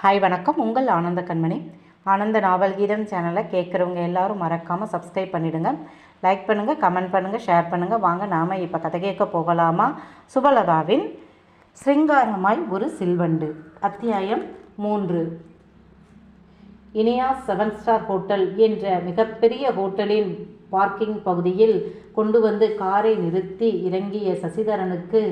Hi வணக்கம். உங்கள் ஆனந்த கண்மணி. ஆனந்த நாவல் கீதம் சேனலை கேட்குறவங்க எல்லாரும் மறக்காமல் சப்ஸ்கிரைப் பண்ணிவிடுங்க லைக் பண்ணுங்கள் கமெண்ட் பண்ணுங்கள் ஷேர் பண்ணுங்கள் வாங்க நாம் இப்போ கதை கேட்க போகலாமா? சுபலதாவின் ஸ்ருங்காரமாய் ஒரு சில்வண்டு அத்தியாயம் மூன்று. இனியா செவன் ஸ்டார் ஹோட்டல் என்ற மிகப்பெரிய ஹோட்டலின் பார்க்கிங் பகுதியில் கொண்டு வந்து காரை நிறுத்தி இறங்கிய சசிதரனுக்கு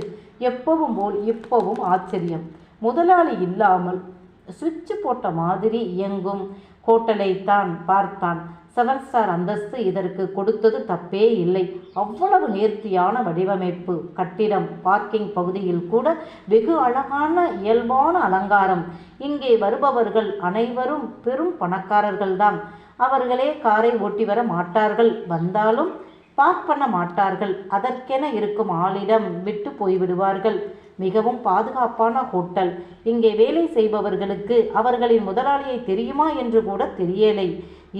எப்பவும் போல் இப்பவும் ஆச்சரியம். முதலாளி இல்லாமல் சுவிட்ச் போட்ட மாதிரி இயங்கும். ஹோட்டலை தான் பார்த்தான். செவன் ஸ்டார் அந்தஸ்து இதற்கு கொடுத்தது தப்பே இல்லை. அவ்வளவு நேர்த்தியான வடிவமைப்பு. கட்டிடம் பார்க்கிங் பகுதியில் கூட வெகு அழகான இயல்பான அலங்காரம். இங்கே வருபவர்கள் அனைவரும் பெரும் பணக்காரர்கள்தான். அவர்களே காரை ஓட்டி வர மாட்டார்கள். வந்தாலும் பார்க் பண்ண மாட்டார்கள். அதற்கென இருக்கும் ஆளிடம் விட்டு போய்விடுவார்கள். மிகவும் பாதுகாப்பான ஹோட்டல். இங்கே வேலை செய்பவர்களுக்கு அவர்களின் முதலாளியை தெரியுமா என்று கூட தெரியலை.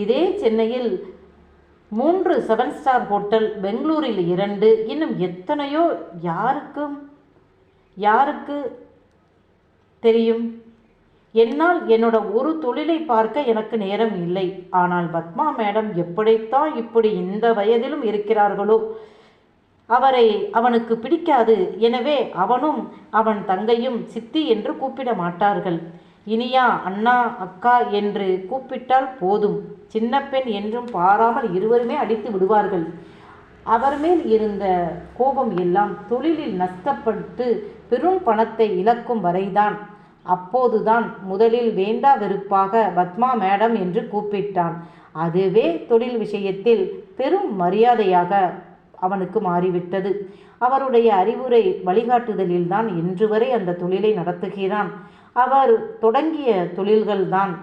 இதே சென்னையில் மூன்று செவன் ஸ்டார் ஹோட்டல் பெங்களூரில் இரண்டு இன்னும் எத்தனையோ யாருக்கும் யாருக்கு தெரியும்? என்னால் என்னோட ஒரு தொழிலை பார்க்க எனக்கு நேரம் இல்லை. ஆனால் பத்மா மேடம் எப்படித்தான் இப்படி இந்த வயதிலும் இருக்கிறார்களோ? அவரை அவனுக்கு பிடிக்காது. எனவே அவனும் அவன் தங்கையும் சித்தி என்று கூப்பிட மாட்டார்கள். இனியா அண்ணா அக்கா என்று கூப்பிட்டால் போதும். சின்ன பெண் என்றும் பாராமல் இருவருமே அடித்து விடுவார்கள். அவர் மேல் இருந்த கோபம் எல்லாம் தொழிலில் நஷ்டப்பட்டு பெரும் பணத்தை இழக்கும் வரைதான். அப்போதுதான் முதலில் வேண்டா வெறுப்பாக பத்மா மேடம் என்று கூப்பிட்டான். அதுவே தொழில் விஷயத்தில் பெரும் மரியாதையாக அவனுக்கு மாறிவிட்டது. அவருடைய அறிவுரை வழிகாட்டுதலில்தான் இன்று வரை அந்த தொழிலை நடத்துகிறான். அவர் தொடங்கிய தொழில்கள்தான்.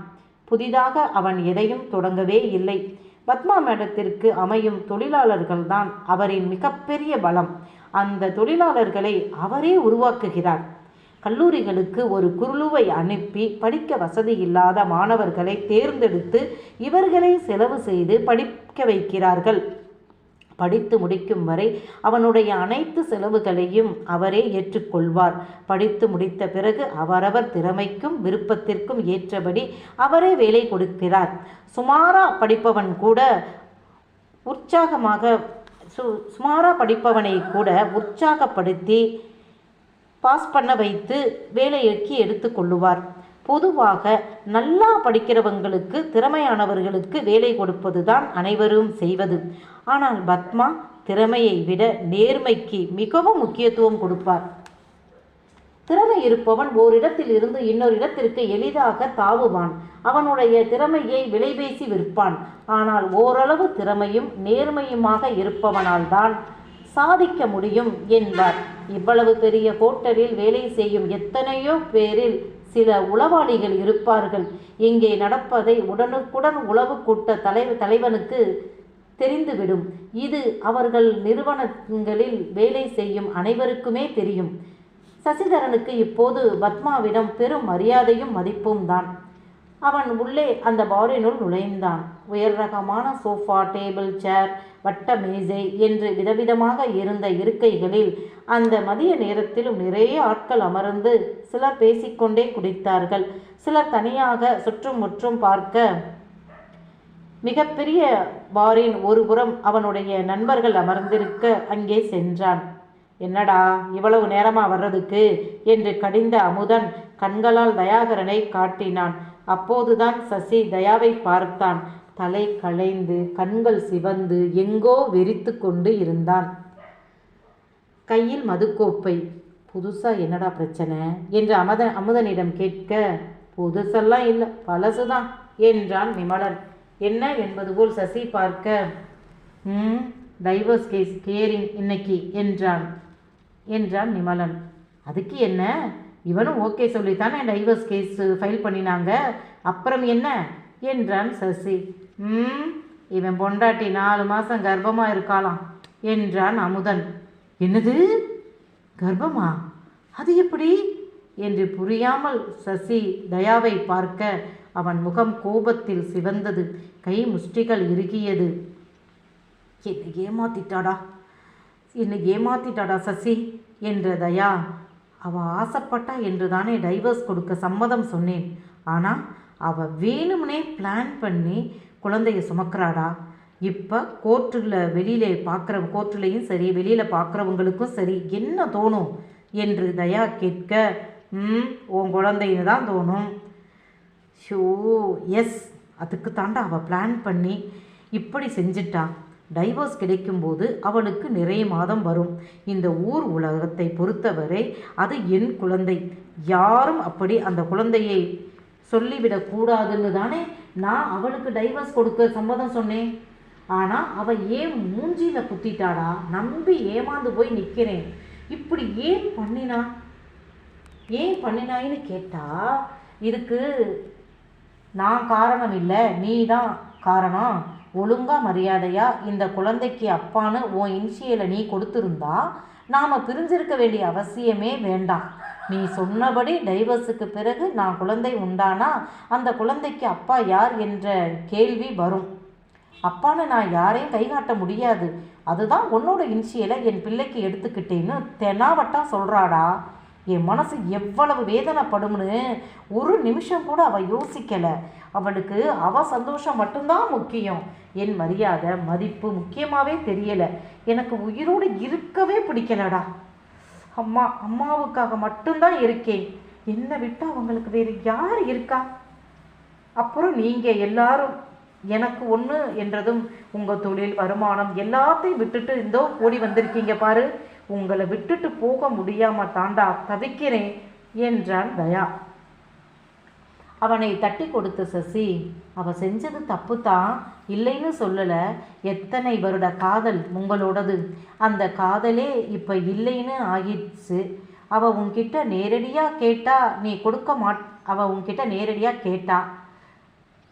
புதிதாக அவன் எதையும் தொடங்கவே இல்லை. பத்மா மேடத்திற்கு அமையும் தொழிலாளர்கள்தான் அவரின் மிகப்பெரிய பலம். அந்த தொழிலாளர்களை அவரே உருவாக்குகிறார். கல்லூரிகளுக்கு ஒரு குருளுவை அனுப்பி படிக்க வசதி இல்லாத மாணவர்களை தேர்ந்தெடுத்து இவர்களை செலவு செய்து படிக்க வைக்கிறார்கள். படித்து முடிக்கும் வரை அவனுடைய அனைத்து செலவுகளையும் அவரே ஏற்றுக்கொள்வார். படித்து முடித்த பிறகு அவரவர் திறமைக்கும் விருப்பத்திற்கும் ஏற்றபடி அவரே வேலை கொடுக்கிறார். சுமாரா படிப்பவன் கூட உற்சாகமாக சு சுமாரா படிப்பவனை கூட உற்சாகப்படுத்தி பாஸ் பண்ண வைத்து வேலைக்கு எடுத்துக்கொள்ளுவார் பொதுவாக நல்லா படிக்கிறவங்களுக்கு திறமையானவர்களுக்கு வேலை கொடுப்பது தான் அனைவரும் செய்வது. ஆனால் பத்மா திறமையை விட நேர்மைக்கு மிகவும் முக்கியத்துவம் கொடுப்பார். திறமை இருப்பவன் ஓரிடத்தில் இருந்து இன்னொரு இடத்திற்கு எளிதாக தாவுவான். அவனுடைய திறமையை விலைபேசி விற்பான். ஆனால் ஓரளவு திறமையும் நேர்மையுமாக இருப்பவனால் தான் சாதிக்க முடியும் என்பார். இவ்வளவு பெரிய ஹோட்டலில் வேலை செய்யும் எத்தனையோ பேரில் சில உளவாளிகள் இருப்பார்கள். இங்கே நடப்பதை உடனுக்குடன் உளவு கூட்ட தலை தலைவனுக்கு தெரிந்துவிடும். இது அவர்கள் நிறுவனங்களில் வேலை செய்யும் அனைவருக்குமே தெரியும். சசிதரனுக்கு இப்போது பத்மாவிடம் பெரும் மரியாதையும் மதிப்பும் தான். அவன் உள்ளே அந்த பாரினுள் நுழைந்தான். உயர் ரகமான சோஃபா டேபிள் சேர் வட்ட மேசை என்று விதவிதமாக இருந்த இருக்கைகளில் அந்த மதிய நேரத்திலும் நிறைய ஆட்கள் அமர்ந்து சிலர் பேசிக்கொண்டே குடித்தார்கள். சிலர் தனியாக சுற்றும் முற்றும் பார்க்க மிகப்பெரிய பாரின் ஒருபுறம் அவனுடைய நண்பர்கள் அமர்ந்திருக்க அங்கே சென்றான். என்னடா இவ்வளவு நேரமா வர்றதுக்கு? என்று கடிந்த அமுதன் கண்களால் தயாகரனை காட்டினான். அப்போதுதான் சசி தயாவை பார்த்தான். தலை களைந்து கண்கள் சிவந்து எங்கோ வெறித்து கொண்டு இருந்தான். கையில் மதுக்கோப்பை. புதுசாக என்னடா பிரச்சனை? என்று அமத அமுதனிடம் கேட்க புதுசெல்லாம் இல்லை பழசுதான் என்றான் விமலன். என்ன? என்பது போல் சசி பார்க்க ம் டைவர்ஸ் கேஸ் கேரிங் இன்னைக்கு என்றான் என்றான் நிமலன் அதுக்கு என்ன? இவனும் ஓகே சொல்லித்தானே டைவர்ஸ் கேஸ் ஃபைல் பண்ணினாங்க. அப்புறம் என்ன? என்றான் சசி. ம் இவன் பொண்டாட்டி நாலு மாதம் கர்ப்பமாக இருக்காளாம் என்றான் அமுதன். என்னது? கர்ப்பமா? அது எப்படி? என்று புரியாமல் சசி தயாவை பார்க்க அவன் முகம் கோபத்தில் சிவந்தது கை முஷ்டிகள் இறுகியது. என்னை ஏமாத்திட்டாடா? என்னை ஏமாத்திட்டாடா சசி? என்ற தயா. அவ ஆசைப்பட்டா என்று தானே டைவர்ஸ் கொடுக்க சம்மதம் சொன்னேன். ஆனால் அவள் வேணும்னே பிளான் பண்ணி குழந்தைய சுமக்கிறாடா? இப்போ கோர்ட்டில் வெளியில பார்க்குற கோர்ட்லேயும் சரி வெளியில் பார்க்குறவங்களுக்கும் சரி என்ன தோணும்? என்று தயா கேட்க ம் உன் குழந்தைன்னு தான் தோணும். ஷோ எஸ் அதுக்கு தாண்டா அவள் பிளான் பண்ணி இப்படி செஞ்சிட்டா. டைவர்ஸ் கிடைக்கும்போது அவளுக்கு நிறைய மாதம் வரும். இந்த ஊர் உலகத்தை பொறுத்தவரை அது என் குழந்தை. யாரும் அப்படி அந்த குழந்தையை சொல்லிவிடக்கூடாதுன்னு தானே நான் அவளுக்கு டைவர்ஸ் கொடுக்க சம்மதம் சொன்னேன். ஆனால் அவள் ஏன் மூஞ்சியில் குத்திட்டாடா நம்பி ஏமாந்து போய் நிற்கிறேன் இப்படி ஏன் பண்ணினா? ஏன் பண்ணினாயின்னு கேட்டா இதுக்கு நான் காரணம் இல்லை. நீ தான் காரணம். ஒழுங்கா மரியாதையா இந்த குழந்தைக்கு அப்பான்னு உன் இன்சியலை நீ கொடுத்துருந்தா நாம் பிரிஞ்சிருக்க வேண்டிய அவசியமே வேண்டாம். நீ சொன்னபடி டைவர்ஸுக்கு பிறகு நான் குழந்தை உண்டானா? அந்த குழந்தைக்கு அப்பா யார் என்ற கேள்வி வரும். அப்பான்னு நான் யாரையும் கை காட்ட முடியாது. அதுதான் உன்னோட இன்சியலை என் பிள்ளைக்கு எடுத்துக்கிட்டேன்னு தெனாவட்டா சொல்கிறாடா என் மனசு எவ்வளவு வேதனைப்படும்னு ஒரு நிமிஷம் கூட அவள் யோசிக்கலை. அவளுக்கு அவ சந்தோஷம் மட்டும்தான் முக்கியம். என் மரியாதை மதிப்பு முக்கியமாகவே தெரியலை. எனக்கு உயிரோடு இருக்கவே பிடிக்கலடா. அம்மா அம்மாவுக்காக மட்டும்தான் இருக்கேன். என்னை விட்டு அவங்களுக்கு வேறு யார் இருக்கா? அப்புறம் நீங்கள் எல்லாரும் எனக்கு ஒன்று என்றதும் உங்கள் தொழில் வருமானம் எல்லாத்தையும் விட்டுட்டு இந்தோ ஓடி வந்திருக்கீங்க பாரு. உங்களை விட்டுட்டு போக முடியாமல் தாண்டா தவிக்கிறேன் என்றான் தயா. அவனை தட்டி கொடுத்த சசி அவ செஞ்சது தப்பு தான் இல்லைன்னு சொல்லலை. எத்தனை வருட காதல் உங்களோடது. அந்த காதலே இப்போ இல்லைன்னு ஆகிடுச்சு அவ உன்கிட்ட நேரடியாக கேட்டா நீ கொடுக்க மாட் அவ உன்கிட்ட நேரடியாக கேட்டா.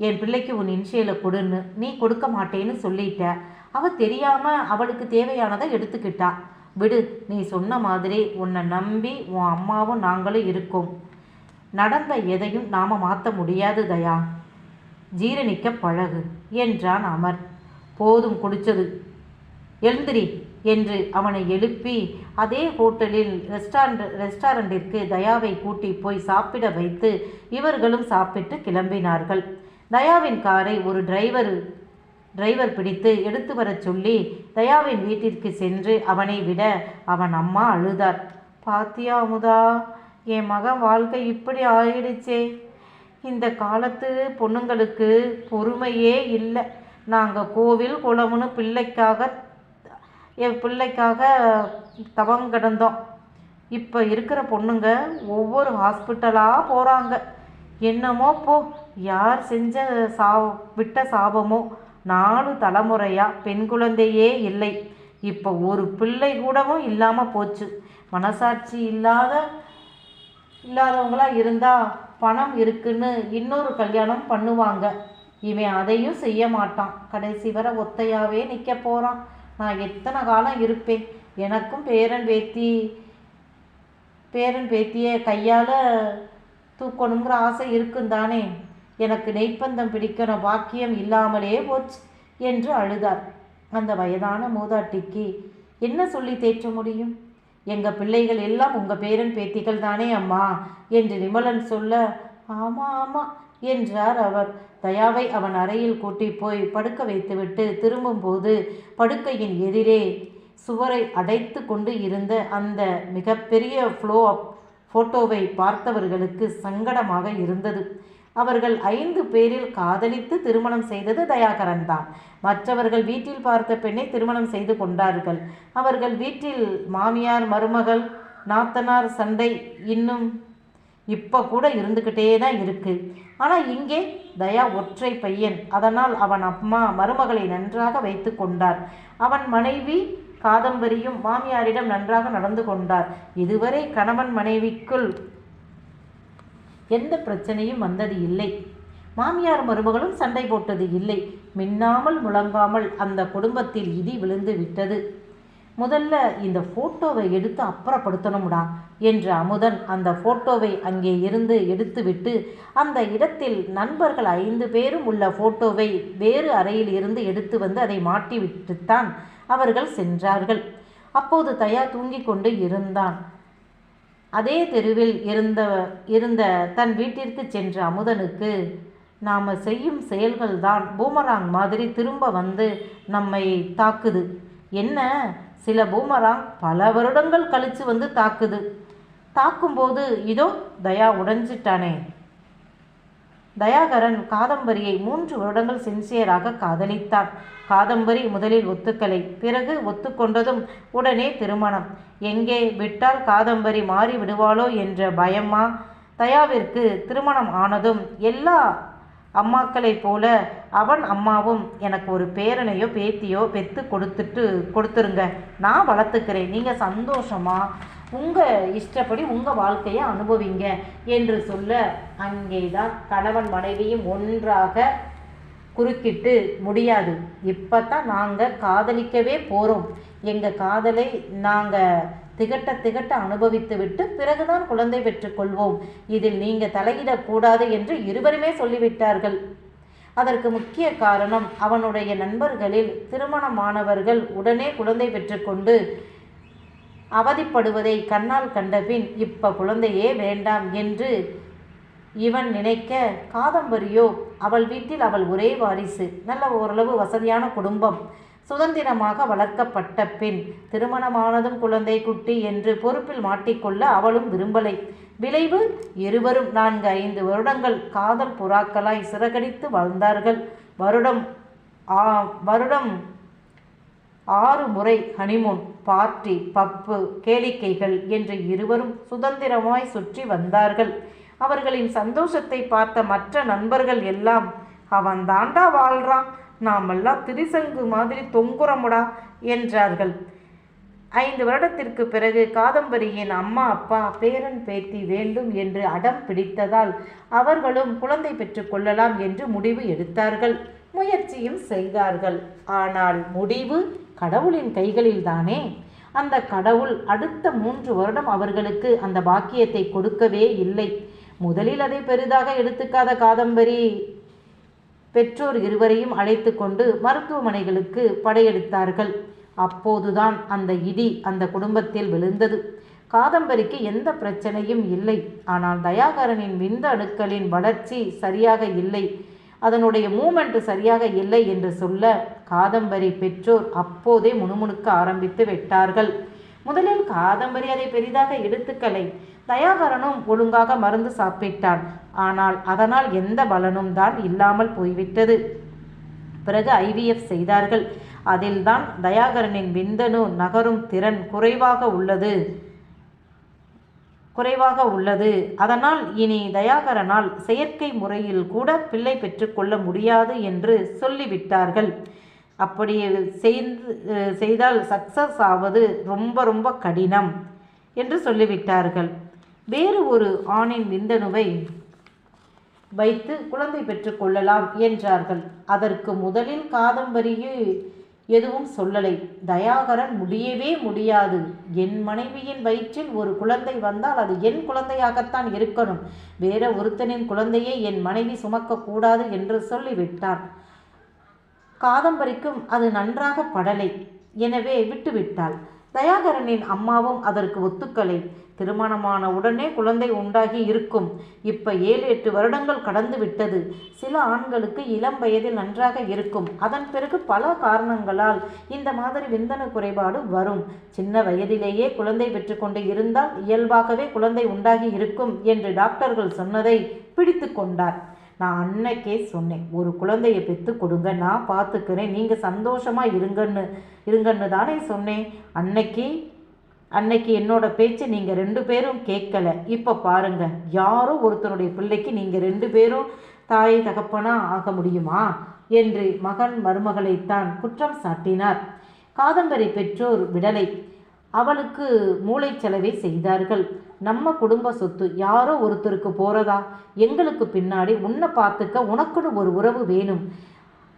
என் பிள்ளைக்கு உன் இன்ஷியலை கொடுன்னு. நீ கொடுக்க மாட்டேன்னு சொல்லிட்ட. அவ தெரியாமல் அவளுக்கு தேவையானதை எடுத்துக்கிட்டா. விடு நீ சொன்ன மாதிரி உன்னை நம்பி உன் அம்மாவும் நாங்களும் இருக்கோம். நடந்த எதையும் நாம மாற்ற முடியாது தயா. ஜீரணிக்க பழகு என்றான் அமர். போதும் குடிச்சது. எழுந்திரி என்று அவனை எழுப்பி அதே ஹோட்டலில் ரெஸ்டாரண்ட் ரெஸ்டாரண்டிற்கு தயாவை கூட்டி போய் சாப்பிட வைத்து இவர்களும் சாப்பிட்டு கிளம்பினார்கள். தயாவின் காரை ஒரு டிரைவர் டிரைவர் பிடித்து எடுத்து வரச் சொல்லி தயாவின் வீட்டிற்கு சென்று அவனை விட அவன் அம்மா அழுதார். பாத்தியா அமுதா? என் மகன் வாழ்க்கை இப்படி ஆயிடுச்சே. இந்த காலத்து பொண்ணுங்களுக்கு பொறுமையே இல்லை. நாங்கள் கோவில் குளம்னு பிள்ளைக்காக என் பிள்ளைக்காக தவம் கிடந்தோம். இப்போ இருக்கிற பொண்ணுங்க ஒவ்வொரு ஹாஸ்பிட்டலாக போகிறாங்க என்னமோ போ யார் செஞ்ச சா விட்ட சாபமோ நாலு தலைமுறையாக பெண் குழந்தையே இல்லை. இப்போ ஒரு பிள்ளை கூடவும் இல்லாமல் போச்சு. மனசாட்சி இல்லாத இல்லாதவங்களாக இருந்தால் பணம் இருக்குன்னு இன்னொரு கல்யாணம் பண்ணுவாங்க. இவன் அதையும் செய்ய மாட்டான். கடைசி வரை ஒத்தையாவே நிற்க போகிறான் நான் எத்தனை காலம் இருப்பேன்? எனக்கும் பேரன் பேத்தி பேரன் பேத்தியை கையால் தூக்கணுங்கிற ஆசை இருக்குந்தானே எனக்கு நெய்ப்பந்தம் பிடிக்கிற பாக்கியம் இல்லாமலே போச்சு என்று அழுதார். அந்த வயதான மூதாட்டிக்கு என்ன சொல்லி தேற்ற முடியும்? எங்கள் பிள்ளைகள் எல்லாம் உங்கள் பேரன் பேத்திகள் தானே அம்மா என்று விமலன் சொல்ல ஆமா ஆமா என்றார் அவர். தயாவை அவன் அறையில் கூட்டி போய் படுக்க வைத்துவிட்டு திரும்பும்போது படுக்கையின் எதிரே சுவரை அடைத்து கொண்டு இருந்த அந்த மிகப்பெரிய ஃப்ளோ அப் ஃபோட்டோவை பார்த்தவர்களுக்கு சங்கடமாக இருந்தது. அவர்கள் ஐந்து பேரில் காதலித்து திருமணம் செய்தது தயாகரன் தான். மற்றவர்கள் வீட்டில் பார்த்த பெண்ணை திருமணம் செய்து கொண்டார்கள். அவர்கள் வீட்டில் மாமியார் மருமகள் நாத்தனார் சண்டை இன்னும் இப்போ கூட இருந்துக்கிட்டே தான் இருக்கு. ஆனால் இங்கே தயா ஒற்றை பையன். அதனால் அவன் அம்மா மருமகளை நன்றாக வைத்து கொண்டார். அவன் மனைவி காதம்பரியும் மாமியாரிடம் நன்றாக நடந்து கொண்டார். இதுவரை கணவன் மனைவிக்குள் எந்த பிரச்சனையும் வந்தது இல்லை. மாமியார் மருமகளும் சண்டை போட்டது இல்லை. மின்னாமல் முழங்காமல் அந்த குடும்பத்தில் இடி விழுந்து விட்டது. முதல்ல இந்த ஃபோட்டோவை எடுத்து அப்புறப்படுத்தணும்டா என்று அமுதன் அந்த ஃபோட்டோவை அங்கே இருந்து எடுத்துவிட்டு அந்த இடத்தில் நண்பர்கள் ஐந்து பேரும் உள்ள ஃபோட்டோவை வேறு அறையில் இருந்து எடுத்து வந்து அதை மாட்டிவிட்டுத்தான் அவர்கள் சென்றார்கள். அப்போது தயா தூங்கிக் கொண்டு இருந்தான். அதே தெருவில் இருந்த இருந்த தன் வீட்டிற்கு சென்ற அமுதனுக்கு நாம் செய்யும் செயல்கள்தான் பூமராங் மாதிரி திரும்ப வந்து நம்மை தாக்குது. என்ன? சில பூமராங் பல வருடங்கள் கழித்து வந்து தாக்குது. தாக்கும்போது இதோ தயா உடைஞ்சிட்டானே. தயாகரன் காதம்பரியை மூன்று வருடங்கள் சின்சியராக காதலித்தான். காதம்பரி முதலில் ஒத்துக்கலை. பிறகு ஒத்துக்கொண்டதும் உடனே திருமணம். எங்கே விட்டால் காதம்பரி மாறி விடுவாளோ என்ற பயமா? தயாவிற்கு திருமணம் ஆனதும் எல்லா அம்மாக்களைப் போல அவன் அம்மாவும் எனக்கு ஒரு பேரனையோ பேத்தியோ பெத்து கொடுத்துட்டு கொடுத்துருங்க. நான் வளர்த்துக்கிறேன். நீங்கள் சந்தோஷமா? உங்கள் இஷ்டப்படி உங்கள் வாழ்க்கையை அனுபவிங்க என்று சொல்ல அங்கேதான் கணவன் மனைவியும் ஒன்றாக குறுக்கிட்டு முடியாது. இப்போ தான் நாங்கள் காதலிக்கவே போகிறோம் எங்கள் காதலை நாங்கள் திகட்ட திகட்ட அனுபவித்து விட்டு பிறகுதான் குழந்தை பெற்றுக்கொள்வோம் இதில் நீங்கள் தலையிடக்கூடாது என்று இருவருமே சொல்லிவிட்டார்கள். அதற்கு முக்கிய காரணம் அவனுடைய நண்பர்களில் திருமணமானவர்கள் உடனே குழந்தை பெற்றுக்கொண்டு அவதிப்படுவதை கண்ணால் கண்டபின் இப்ப குழந்தையே வேண்டாம் என்று இவன் நினைக்க காதம்பரியோ அவள் வீட்டில் அவள் ஒரே வாரிசு. நல்ல ஓரளவு வசதியான குடும்பம். சுதந்திரமாக வளர்க்கப்பட்ட பெண். திருமணமானதும் குழந்தை குட்டி என்று பொறுப்பில் மாட்டிக்கொள்ள அவளும் விரும்பலை. விளைவு? இருவரும் நான்கு ஐந்து வருடங்கள் காதல் புறாக்களாய் சிறகடித்து வாழ்ந்தார்கள். வருடம் ஆ வருடம் ஆறு முறை ஹனிமூன் பார்ட்டி பப்பு கேளிக்கைகள் என்று இருவரும் சுதந்திரமாய் சுற்றி வந்தார்கள். அவர்களின் சந்தோஷத்தை பார்த்த மற்ற நண்பர்கள் எல்லாம் அவன் தாண்டா வாழ்றான் நாமெல்லாம் திரிசங்கு மாதிரி தொங்குறமுடா என்றார்கள். ஐந்து வருடத்திற்கு பிறகு காதம்பரியின் அம்மா அப்பா பேரன் பேத்தி வேண்டும் என்று அடம் பிடித்ததால் அவர்களும் குழந்தை பெற்றுக்கொள்ளலாம் என்று முடிவு எடுத்தார்கள். முயற்சியும் செய்தார்கள். ஆனால் முடிவு கடவுளின் கைகளில்தானே? அந்த கடவுள் அடுத்த மூன்று வருடம் அவர்களுக்கு அந்த பாக்கியத்தை கொடுக்கவே இல்லை. முதலில் அதை பெரிதாக எடுத்துக்காத காதம்பரி. பெற்றோர் இருவரையும் அழைத்து கொண்டு மருத்துவமனைகளுக்கு படையெடுத்தார்கள். அப்போதுதான் அந்த இடி அந்த குடும்பத்தில் விழுந்தது. காதம்பரிக்கு எந்த பிரச்சனையும் இல்லை. ஆனால் தயாகரனின் விந்த அணுக்களின் வளர்ச்சி சரியாக இல்லை. அதனுடைய மூமெண்ட் சரியாக இல்லை என்று சொல்ல காதம்பரி பெற்றோர் அப்போதே முணுமுணுக்க ஆரம்பித்து விட்டார்கள். முதலில் காதம்பரி அதை பெரிதாக எடுத்துக்கலை. தயாகரனும் ஒழுங்காக மருந்து சாப்பிட்டான். ஆனால் அதனால் எந்த பலனும் தான் இல்லாமல் போய்விட்டது. பிறகு ஐவிஎஃப் செய்தார்கள். அதில்தான் தயாகரனின் விந்தணு நகரும் திறன் குறைவாக உள்ளது. குறைவாக உள்ளது. அதனால் இனி தயாகரனால் செயற்கை முறையில் கூட பிள்ளை பெற்றுக்கொள்ள முடியாது என்று சொல்லிவிட்டார்கள். அப்படி செய்து செய்தால் சக்சஸ் ஆவது ரொம்ப ரொம்ப கடினம் என்று சொல்லிவிட்டார்கள். வேறு ஒரு ஆணின் விந்தணுவை வைத்து குழந்தை பெற்றுக்கொள்ளலாம் என்றார்கள். அதற்கு முதலில் காதம்பரியை எதுவும் சொல்லலை. தயாகரன் முடியவே முடியாது. என் மனைவியின் வயிற்றில் ஒரு குழந்தை வந்தால் அது என் குழந்தையாகத்தான் இருக்கணும். வேற ஒருத்தனின் குழந்தையை என் மனைவி சுமக்கக்கூடாது என்று சொல்லிவிட்டான். காதம்பரிக்கும் அது நன்றாக படலை. எனவே விட்டுவிட்டாள். தயாகரனின் அம்மாவும் அதற்கு ஒத்துக்கலை. திருமணமான உடனே குழந்தை உண்டாகி இருக்கும். இப்ப ஏழு எட்டு வருடங்கள் கடந்து விட்டது. சில ஆண்களுக்கு இளம் வயதில் நன்றாக இருக்கும். அதன் பிறகு பல காரணங்களால் இந்த மாதிரி விந்தன குறைபாடு வரும். சின்ன வயதிலேயே குழந்தை பெற்றுக்கொண்டு இருந்தால் இயல்பாகவே குழந்தை உண்டாகி இருக்கும் என்று டாக்டர்கள் சொன்னதை பிடித்து கொண்டார். நான் அன்னைக்கே சொன்னேன் ஒரு குழந்தையை பெற்று கொடுங்க நான் பார்த்துக்கிறேன் நீங்கள் சந்தோஷமாக இருங்கன்னு இருங்கன்னு தானே சொன்னேன். அன்னைக்கு அன்னைக்கு என்னோட பேச்சு நீங்கள் ரெண்டு பேரும் கேட்கல. இப்போ பாருங்க யாரோ ஒருத்தருடைய பிள்ளைக்கு நீங்கள் ரெண்டு பேரும் தாய் தகப்பனா ஆக முடியுமா? என்று மகன் மருமகளைத்தான் குற்றம் சாட்டினார். காதம்பரி பெற்றோர் விடலை. அவளுக்கு மூளைச்சலவை செய்தார்கள். நம்ம குடும்ப சொத்து யாரோ ஒருத்தருக்கு போகிறதா எங்களுக்கு பின்னாடி உன்னை பார்த்துக்க உனக்குன்னு ஒரு உறவு வேணும்.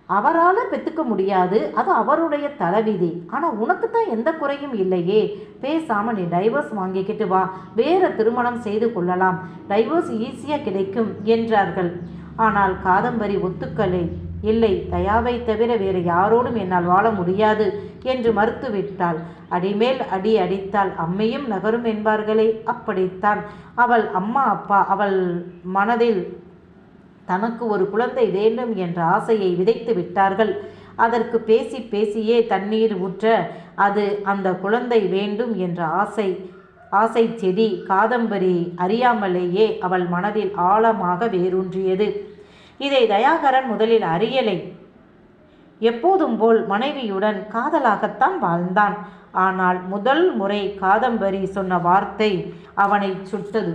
அவரால் பெற்றுக்க முடியாது. அது அவருடைய தலைவிதி. ஆனால் உனக்கு தான் எந்த குறையும் இல்லையே. பேசாமல் நீ டைவர்ஸ் வாங்கிக்கிட்டு வா. வேற திருமணம் செய்து கொள்ளலாம். டைவர்ஸ் ஈஸியாக கிடைக்கும் என்றார்கள். ஆனால் காதம்பரி ஒத்துக்கலை. இல்லை தயாவை தவிர வேறு யாரோடும் என்னால் வாழ முடியாது. என்று மறுத்துவிட்டாள். அடிமேல் அடி அடித்தால் அம்மையும் நகரும் என்பார்களே அப்படித்தான். அவள் அம்மா அப்பா அவள் மனதில் தனக்கு ஒரு குழந்தை வேண்டும் என்ற ஆசையை விதைத்து விட்டார்கள். அதற்கு பேசி பேசியே தண்ணீர் ஊற்ற அது அந்த குழந்தை வேண்டும் என்ற ஆசை ஆசை செடி காதம்பரி அறியாமலேயே அவள் மனதில் ஆழமாக வேரூன்றியது. இதை தயாகரன் முதலில் அறியலை. எப்போதும் போல் மனைவியுடன் காதலாகத்தான் வாழ்ந்தான். ஆனால் முதல் முறை காதம்பரி சொன்ன வார்த்தை அவனை சுட்டது.